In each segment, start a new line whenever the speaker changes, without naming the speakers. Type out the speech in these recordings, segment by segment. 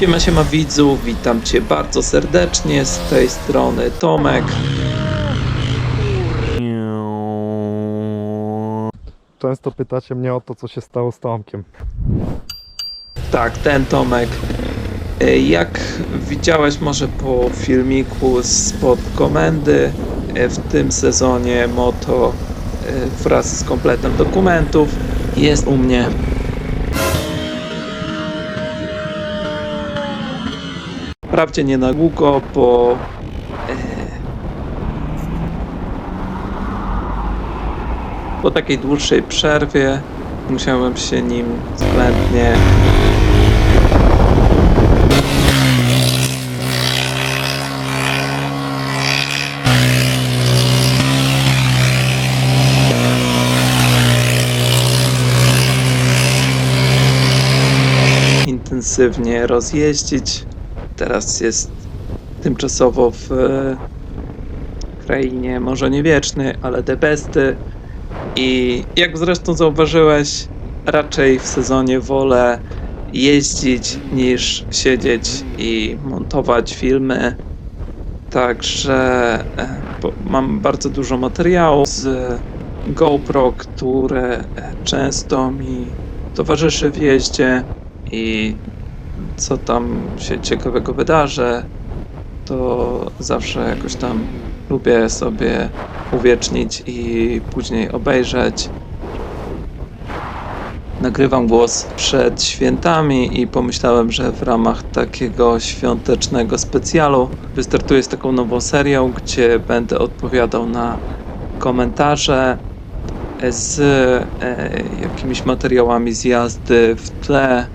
Siema, siema widzu, witam Cię bardzo serdecznie, z tej strony Tomek.
Często pytacie mnie o to, co się stało z Tomkiem.
Tak, ten Tomek. E, Jak widziałeś może po filmiku spod komendy, e, w tym sezonie Moto e, wraz z kompletem dokumentów jest u mnie. Wprawdzie nie na długo, bo e, po takiej dłuższej przerwie musiałem się nim względnie intensywnie rozjeździć. Teraz jest tymczasowo w e, krainie może nie wieczny, ale the besty. I jak zresztą zauważyłeś, raczej w sezonie wolę jeździć niż siedzieć i montować filmy. Także e, mam bardzo dużo materiału z GoPro, które e, często mi towarzyszy w jeździe i co tam się ciekawego wydarzy, to zawsze jakoś tam lubię sobie uwiecznić i później obejrzeć. Nagrywam głos przed świętami i pomyślałem, że w ramach takiego świątecznego specjalu wystartuję z taką nową serią, gdzie będę odpowiadał na komentarze z e, jakimiś materiałami z jazdy w tle.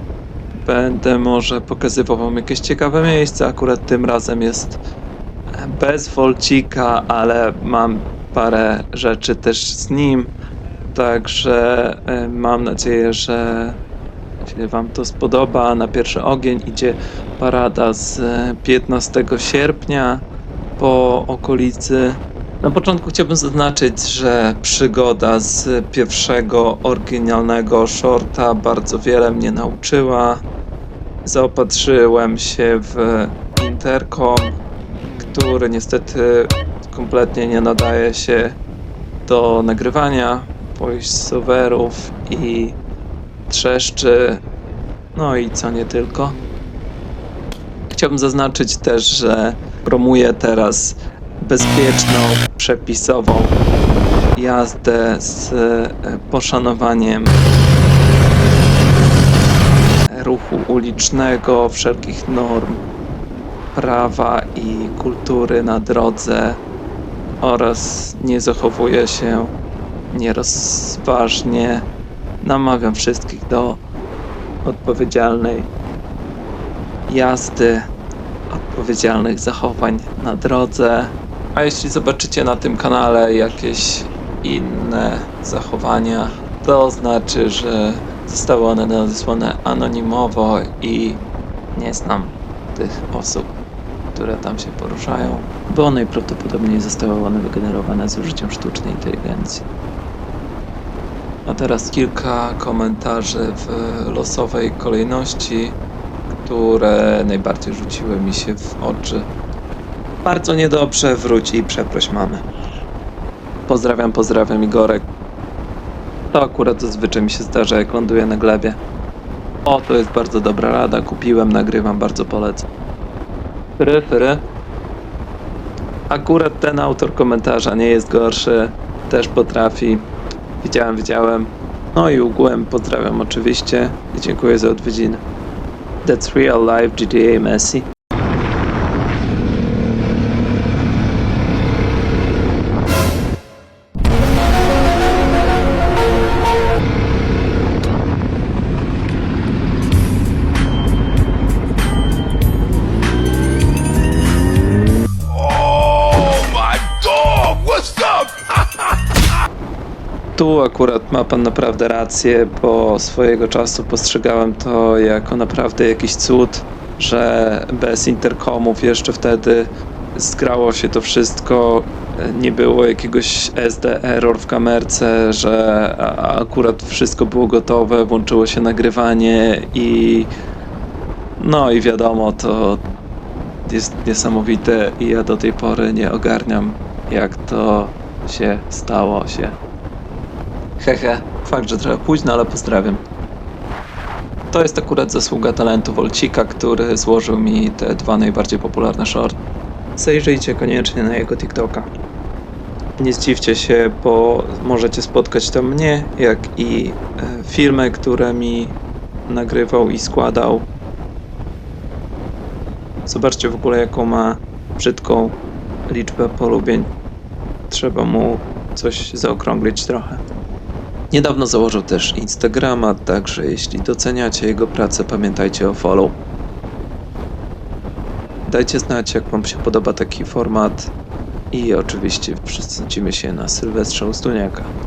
Będę może pokazywał wam jakieś ciekawe miejsca. Akurat tym razem jest bez Wolcika, ale mam parę rzeczy też z nim. Także e, mam nadzieję, że się Wam to spodoba. Na pierwszy ogień idzie parada z e, 15 sierpnia po okolicy. Na początku chciałbym zaznaczyć, że przygoda z pierwszego oryginalnego shorta bardzo wiele mnie nauczyła. Zaopatrzyłem się w interkom, który niestety kompletnie nie nadaje się do nagrywania voiceoverów i trzeszczy, no i co nie tylko. Chciałbym zaznaczyć też, że promuję teraz bezpieczną, przepisową jazdę z poszanowaniem ruchu ulicznego, wszelkich norm prawa i kultury na drodze oraz nie zachowuje się nierozważnie. Namawiam wszystkich do odpowiedzialnej jazdy, odpowiedzialnych zachowań na drodze. A jeśli zobaczycie na tym kanale jakieś inne zachowania, to znaczy, że zostały one nadesłane anonimowo i nie znam tych osób, które tam się poruszają, bo najprawdopodobniej zostały one wygenerowane z użyciem sztucznej inteligencji. A teraz kilka komentarzy w losowej kolejności, które najbardziej rzuciły mi się w oczy. Bardzo niedobrze, wróć i przeproś mamy. Pozdrawiam, pozdrawiam Igorek. To akurat zazwyczaj mi się zdarza, jak ląduję na glebie. O, to jest bardzo dobra rada, kupiłem, nagrywam, bardzo polecam. Fry, fry. Akurat ten autor komentarza nie jest gorszy, też potrafi. Widziałem, widziałem. No i ogółem pozdrawiam oczywiście i dziękuję za odwiedziny. That's real life GTA Messi. Tu akurat ma pan naprawdę rację, bo swojego czasu postrzegałem to jako naprawdę jakiś cud, że bez interkomów jeszcze wtedy zgrało się to wszystko, nie było jakiegoś SD error w kamerce, że akurat wszystko było gotowe, włączyło się nagrywanie i No i wiadomo, to jest niesamowite i ja do tej pory nie ogarniam, jak to się stało się. Hehe, fakt, że trochę późno, ale pozdrawiam. To jest akurat zasługa talentu Wolcika, który złożył mi te dwa najbardziej popularne short. Zajrzyjcie koniecznie na jego TikToka. Nie zdziwcie się, bo możecie spotkać tam mnie, jak i e, filmy, które mi nagrywał i składał. Zobaczcie w ogóle, jaką ma brzydką liczbę polubień. Trzeba mu coś zaokrąglić trochę. Niedawno założył też Instagrama, także jeśli doceniacie jego pracę, pamiętajcie o follow. Dajcie znać, jak Wam się podoba taki format i oczywiście przesadzimy się na Sylwestrze Ustuniaka.